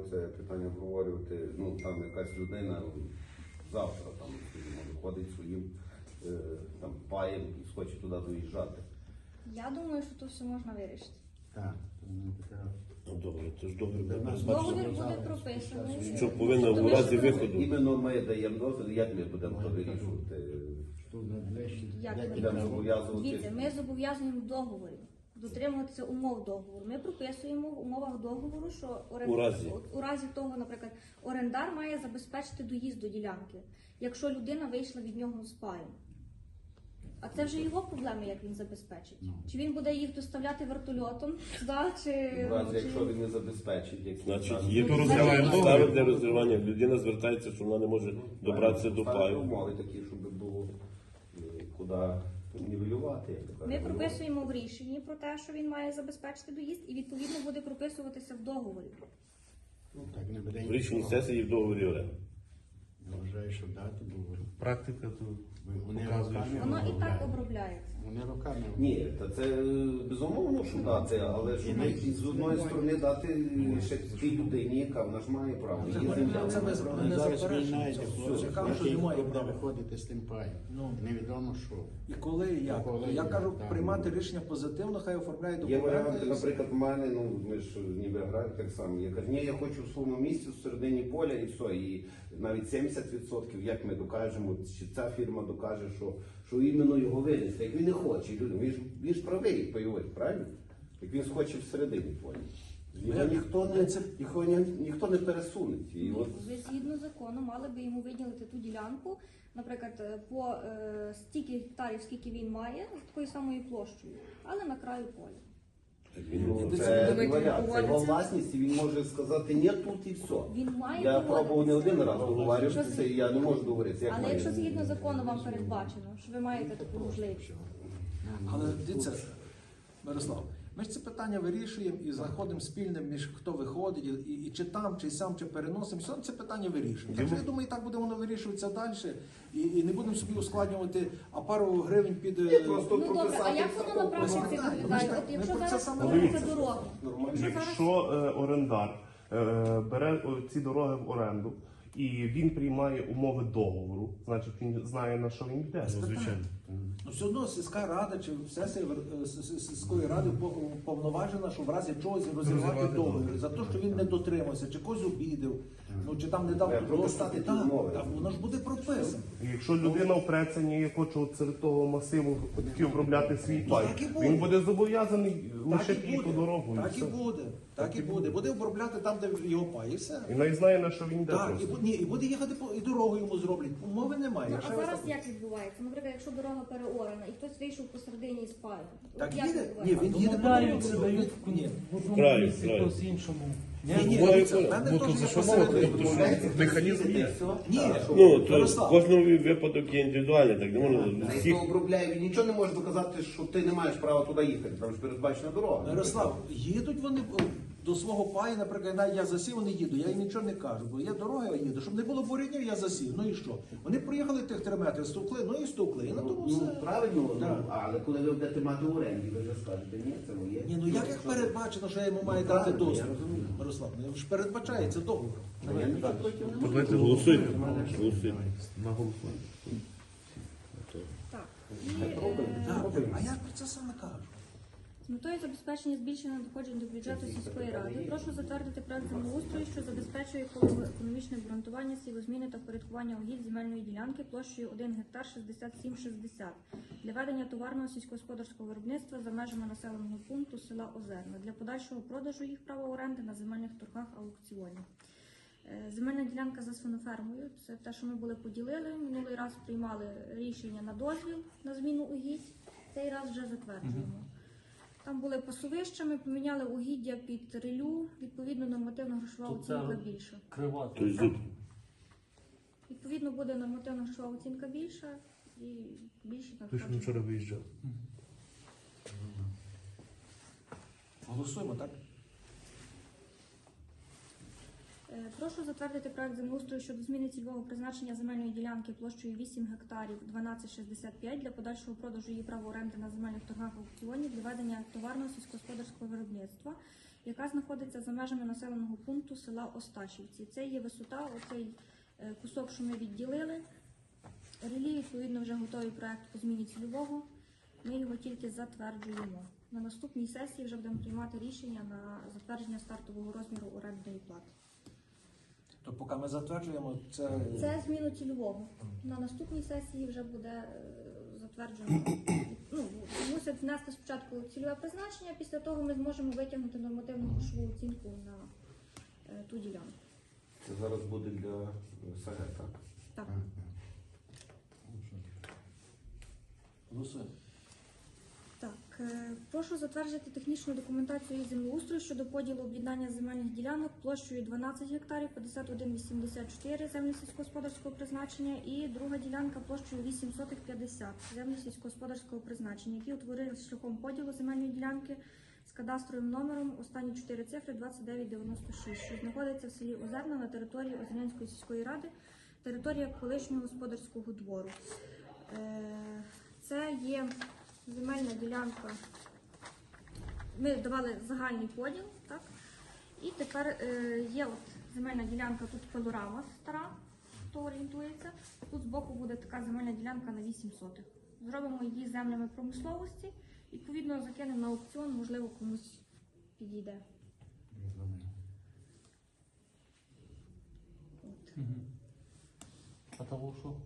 оце питання обговорювати. Ну там якась людина завтра там виходить своїм е, там паєм і схоче туди доїжджати. Я думаю, що тут все можна вирішити. Так, ну. Ну, добре, це ж договір Договір буде прописаний. Що повинно Тобто в разі виходу. Іменно ми даємо дозвіл, як ми будемо то вирішувати. Як ми Будемо зобов'язувати. Дивіться, ми зобов'язуємо в договорі дотримуватися умов договору. Ми прописуємо в умовах договору, що орен- У разі. у разі того, наприклад, орендар має забезпечити доїзд до ділянки, якщо людина вийшла від нього з паєм. А це вже його проблеми, як він забезпечить. Ну. Чи він буде їх доставляти вертольотом, да, чи, В разі, чи- якщо він не забезпечить, як Значить, є Ну, підстави розриваємо для розірвання. Людина звертається, що вона не може добратися до паю. умови такі, щоб було е, куди нівелювати. Ми прописуємо в рішенні про те, що він має забезпечити доїзд, і відповідно буде прописуватися в договорі. Ну, Так не буде. В рішенні сесії в договорі оренди. Я вважаю, що дати договір. Практика то Вони що Воно і так обробляється. Вони роками Ні, та це е, безумовно, що дати, але ж ми з одної сторони дати ще тій людині, яка вона ж має право. Її земля. Це ми обробляють. не Зараз Цікаво, що немає буде права. виходити з тим паєм. Ну. Невідомо що. І коли і як. Коли Я і кажу, як, так. приймати рішення позитивно, хай оформляє Є документи. наприклад, в мене, ну ми ж ніби граємо так само. Я кажу, ні, я хочу в своєму місці в середині поля і все. І навіть 70%, як ми докажемо, чи ця фірма докаже, що, що іменно його винести. Як він не хоче, люди, він ж, він ж правий пайовий, правильно? Як він схоче всередині поля. Його ніхто не, його ні, ніхто не пересуне. І от Ви згідно закону мали би йому виділити ту ділянку, наприклад, е, по е, стільки гектарів, скільки він має, з такою самою площею, але на краю поля. Ну, Це це, не варіант, це його власність, і він може сказати ні тут і все. Він має Я пробував не один раз договарюватися, і я не можу договоритися. Як Але має? якщо згідно закону вам передбачено, що ви маєте таку можливість. Але дивіться, Мирослав, ми ж це питання вирішуємо і знаходимо спільним між хто виходить, і, і, і чи там, чи сам, чи переносимо. Все це питання вирішуємо. Так що я думаю, і так буде воно вирішуватися далі. І, і не будемо собі ускладнювати, а пару гривень під. е, просто Ну добре, а прописати як воно на практиці виглядає? От якщо зараз саме дороги, якщо зараз Якщо е, орендар е, бере о, ці дороги в оренду і він приймає умови договору, значить він знає на що він йде. звичайно. Ну, все одно сільська рада чи сесія е, сільської ради по- повноважена, що в разі чогось розірвати договір. за те, що він не дотримався, чи когось обідав, ну чи там не дав прописати доступу. Так, так, воно ж буде прописано. Якщо людина впреться, ні, я хочу от серед того масиву хотів обробляти свій пай, так і буде. він буде зобов'язаний лишити і ту дорогу. Так і все. буде. Так і буде. Буде обробляти там, де його пай, і все. І навіть знає на що він йде. Так, і просто. буде, ні, і буде їхати по і дорогу йому зроблять. Умови немає. Ну, Якщо а ви зараз так- як відбувається? Наприклад, якщо дорога переорана і хтось вийшов посередині з паю. Так як їде? відбувається? Ні, він їде по Домовляються, дорозі. дають Ні. в одному Краю, місці, хтось іншому. Ні, ні, дивіться, в мене Ну, то теж за є посередині. мовити? То механізм є. Ні, Ну, то Ярослав, кожен випадок є індивідуальний, так не можна Та всіх. обробляє, він нічого не може доказати, що ти не маєш права туди їхати, там ж передбачена дорога. Ярослав, їдуть вони до свого паю, наприклад, я засів, вони їду, я їм нічого не кажу, бо я їду. Щоб не було бурянів, я засів. Ну і що? Вони проїхали тих три метри, стукли, ну і стукли. І на тому Ну, все. правильно, ну, але коли ви будете мати оренді, ви вже скажете, ні, це моє. Ні, ну як як передбачено, що я йому маю Ну, дати правильно, доступ? я розумію. Мирослав, ну ж передбачається договор. Я нічого проти не маю. Давайте Голосуйте. Голосуйте. На голосування. Так. І, е, Так, а я про це саме кажу. Метою забезпечення збільшення надходжень до бюджету сільської ради прошу затвердити проект землеустрою, що забезпечує колове економічне обґрунтування сівозміни та впорядкування угідь земельної ділянки площею 1 гектар 6760 для ведення товарного сільськогосподарського виробництва за межами населеного пункту села Озерна для подальшого продажу їх права оренди на земельних торгах аукціонів. Е, Земельна ділянка за свинофермою. Це те, що ми були поділили. Минулий раз приймали рішення на дозвіл на зміну угідь. Цей раз вже затверджуємо. Там були пасовищами, поміняли угіддя під релю, відповідно нормативно грошова Тут це оцінка більша. Крива. То тут Відповідно буде нормативно грошова оцінка більша і більші там. що надходження. вчора виїжджали. Голосуємо, так? Е, Прошу затвердити проект землеустрою щодо зміни цільового призначення земельної ділянки площею 8 гектарів 1265 для подальшого продажу її права оренди на земельних торгах аукціонів для ведення товарного сільськогосподарського виробництва. яка знаходиться за межами населеного пункту села Осташівці. Це є висота, оцей е, кусок, що ми відділили. Релі, відповідно, вже готовий проект по зміні цільового. Ми його тільки затверджуємо. На наступній сесії вже будемо приймати рішення на затвердження стартового розміру орендної плати. То поки ми затверджуємо, це, Це зміну цільового. На наступній сесії вже буде е, затверджено. Ну, мусять внести спочатку цільове призначення, після того ми зможемо витягнути нормативну грошову оцінку на е, ту ділянку. Це зараз буде для САГ, так? Так. голосуємо. Так, е, прошу затвердити технічну документацію землеустрою щодо поділу об'єднання земельних ділянок площею 12 гектарів 51,84 землі сільськогосподарського призначення і друга ділянка площею 8 сотих 50 землі сільськогосподарського призначення, які утворилися шляхом поділу земельної ділянки з кадастровим номером останні чотири цифри 2996, що знаходиться в селі Озерна на території Озернянської сільської ради, територія колишнього господарського двору. Е, Це є земельна ділянка. Ми давали загальний поділ, так? І тепер е, є от земельна ділянка, тут пилорама стара, хто орієнтується. Тут збоку буде така земельна ділянка на 8 сотих. Зробимо її землями промисловості, відповідно закинемо на аукціон, можливо, комусь підійде. От. А того що?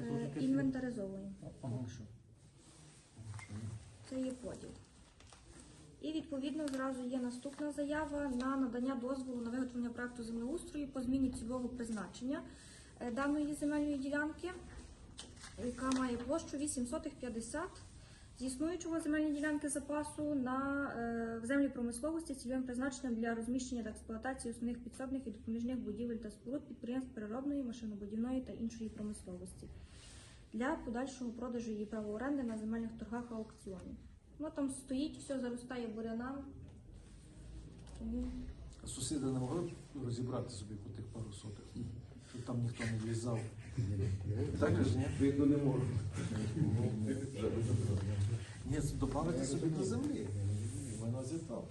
Е, Інвентаризовуємо. Ага. Це є поділ. І відповідно зразу є наступна заява на надання дозволу на виготовлення проекту землеустрою по зміні цільового призначення е, даної земельної ділянки, яка має площу 850 з існуючого земельної ділянки запасу на е, в землі промисловості цільовим призначенням для розміщення та експлуатації основних підсобних і допоміжних будівель та споруд підприємств переробної, машинобудівної та іншої промисловості для подальшого продажу її права оренди на земельних торгах аукціоні. Ну там стоїть, все заростає бурянами. Тому Сусіди не могли б розібрати собі по тих пару сотих, щоб там ніхто не влізав. Так же ж ні? Видно не можу. Ні, додати собі до землі. Воно зітав.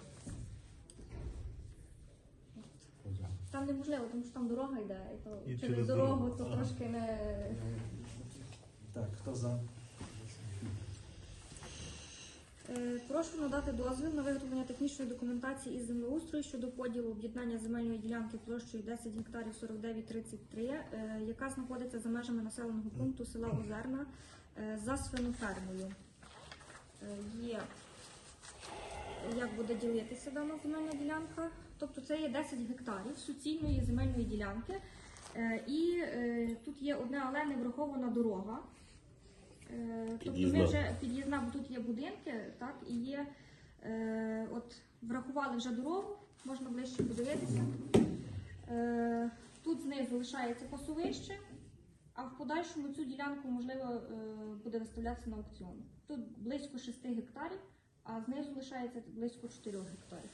там неможливо, тому що там дорога йде, і то через дорогу. то трошки не. Так, хто за? Е, Прошу надати дозвіл на виготовлення технічної документації із землеустрою щодо поділу об'єднання земельної ділянки площею 10 гектарів 4933, е, яка знаходиться за межами населеного пункту села Озерна е, за свинофермою. Є як буде ділитися дана земельна ділянка. Тобто це є 10 гектарів суцільної земельної ділянки. І тут є одне, але не врахована дорога. Е, Тобто ми вже під'їзна, бо тут є будинки, так, і є, е, от врахували вже дорогу, можна ближче подивитися. Е, тут знизу лишається пасовище, а в подальшому цю ділянку можливо е, буде виставлятися на аукціон. Тут близько 6 гектарів, а знизу лишається близько 4 гектарів.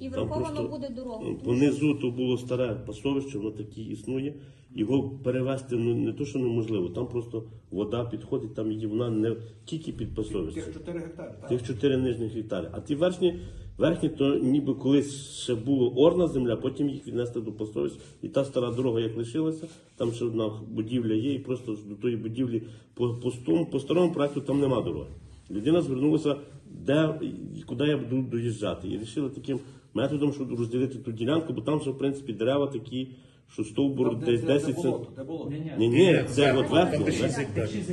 І Там враховано просто, буде дорога. Що- Понизу то було старе пасовище, воно таке існує. Його перевезти ну, не то, що неможливо, там просто вода підходить, там її вона не тільки під пасовище. Тих 4 гектари, так? Тих чотири нижніх гектари. А ті верхні, верхні, то ніби колись ще було орна земля, потім їх віднесли до пастовища. І та стара дорога, як лишилася, там ще одна будівля є, і просто до тої будівлі по, по, стому- по старому проекту там нема дороги. Людина звернулася, де і куди я буду доїжджати. І вирішили таким методом, щоб розділити ту ділянку, бо там ще, в принципі, дерева такі, що стовбур Там, десь 10 сантиметрів. Ні, ні, це от верхнє.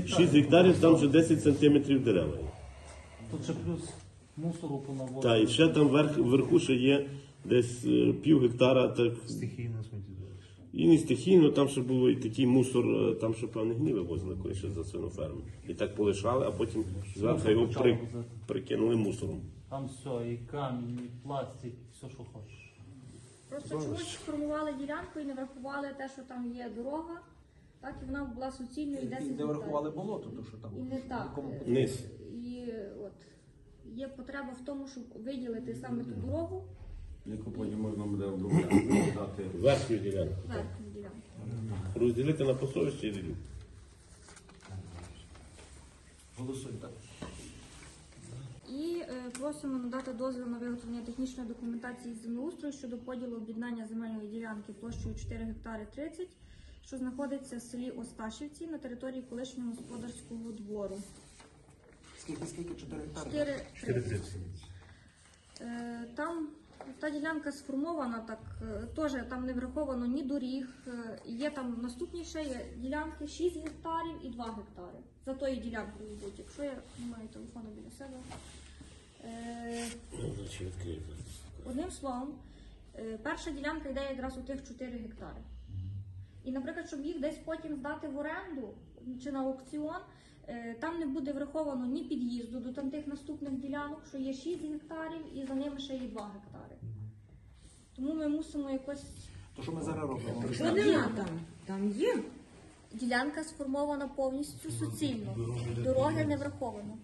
6 гектарів. там вже 10 сантиметрів дерева. Тут ще плюс мусору понаводили. Так, і ще там верх, вверху ще є десь е, пів гектара, так Стихійне сміттєзвалище. і не стихійно, там ще було і такий мусор, е, там ще певне гні вивозили, коли ще за свиноферму. І так полишали, а потім зверху його при, прикинули мусором. Там все, і камінь, і пластик, все, що хочеш. Просто чомусь сформували ділянку і не врахували те, що там є дорога, так і вона була суцільною 10 І не гектарів. врахували болото, то що там. І не так. Кому- Низ. І от є потреба в тому, щоб виділити саме ту дорогу Яку потім можна буде обробляти, дати. Верхню ділянку. верхню ділянку. Розділити на пасовище і рілю. Голосуємо, так. І е, просимо надати дозвіл на виготовлення технічної документації землеустрою щодо поділу об'єднання земельної ділянки площею 4 гектари 30, що знаходиться в селі Осташівці на території колишнього господарського двору. Скільки, скільки? 4 гектари? 4 30. Е, Там та ділянка сформована, так е, теж там не враховано ні доріг. е, Є там наступні ще є ділянки 6 гектарів і 2 гектари. За тою ділянкою йдуть. Якщо я не маю телефону біля себе. Е. Одним словом, перша ділянка йде якраз у тих 4 гектари. І, наприклад, щоб їх десь потім здати в оренду чи на аукціон, там не буде враховано ні під'їзду до там тих наступних ділянок, що є 6 гектарів, і за ними ще є 2 гектари. Тому ми мусимо якось. То що ми зараз робимо? Що нема там? Там є. Ділянка сформована повністю суцільно. Дороги не враховано.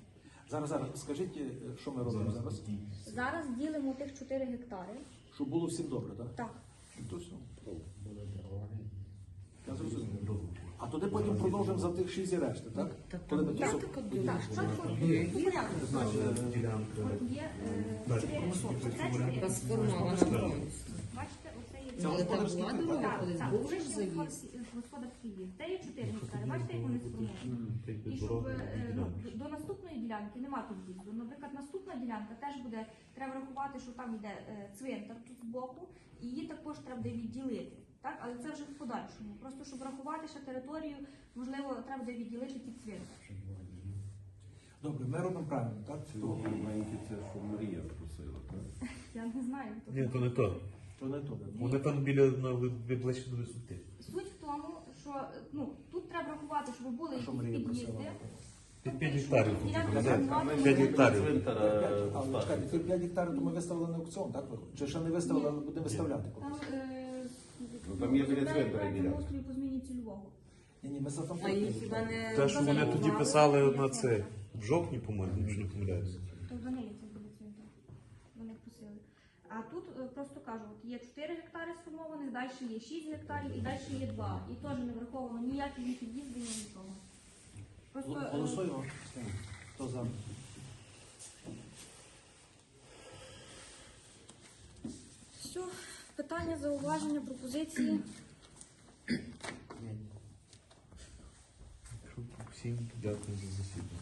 Зараз, зараз, скажіть, е, що ми робимо зараз? Зараз ділимо тих 4 гектари. Щоб було всім добре, так? Так. То все. Я зрозумів. А туди потім продовжимо за тих шість і решти, так? Та Коли ми Так, то так, Так, е. Це чотири. Яка сформована повністю. Це Але там була дорога колись, був же ж ще господарський- двір. Це є 4 гектари. Бачите, як вони сформовані? І щоб е, ну, до наступної ділянки нема тут під'їзду. Наприклад, наступна ділянка теж буде, треба врахувати, що там йде е, цвинтар тут збоку, і її також треба буде відділити. Так? Але це вже в подальшому. Просто щоб врахувати ще територію, можливо, треба буде відділити під цвинтар. Добре, ми робимо правильно, так? То, Маленькі це, що Марія просила, так? Я не знаю. хто Ні, то не то. То не то. Вони там біля ви- ближче до висоти. Суть в тому, що ну, тут треба врахувати, щоб були що якісь під'їзди. просила? Під 5 гектарів тут Ділянка казати. сформована. 5 гектарів. Чекайте, ті 5 гектарів, то ми виставили на аукціон, так? виходить? Чи ще не виставили, але будемо виставляти? Там, е, Ну, там є біля цвинтаря проект ділянка. землеустрою по зміні цільового. Ні, ні, ми за там А їх хіба не Те, що вони тоді писали на це в жовтні, по-моєму, якщо не помиляюся. То до неї це буде цвинтар. Вони просили. А тут е, просто кажу, от є 4 гектари сформованих, далі є 6 гектарів і далі є 2. І теж не враховано ніякі ні під'їзди, ні нічого. Просто е, Голосуємо. Хто за? все, питання, зауваження, пропозиції. Всім дякую за засідання.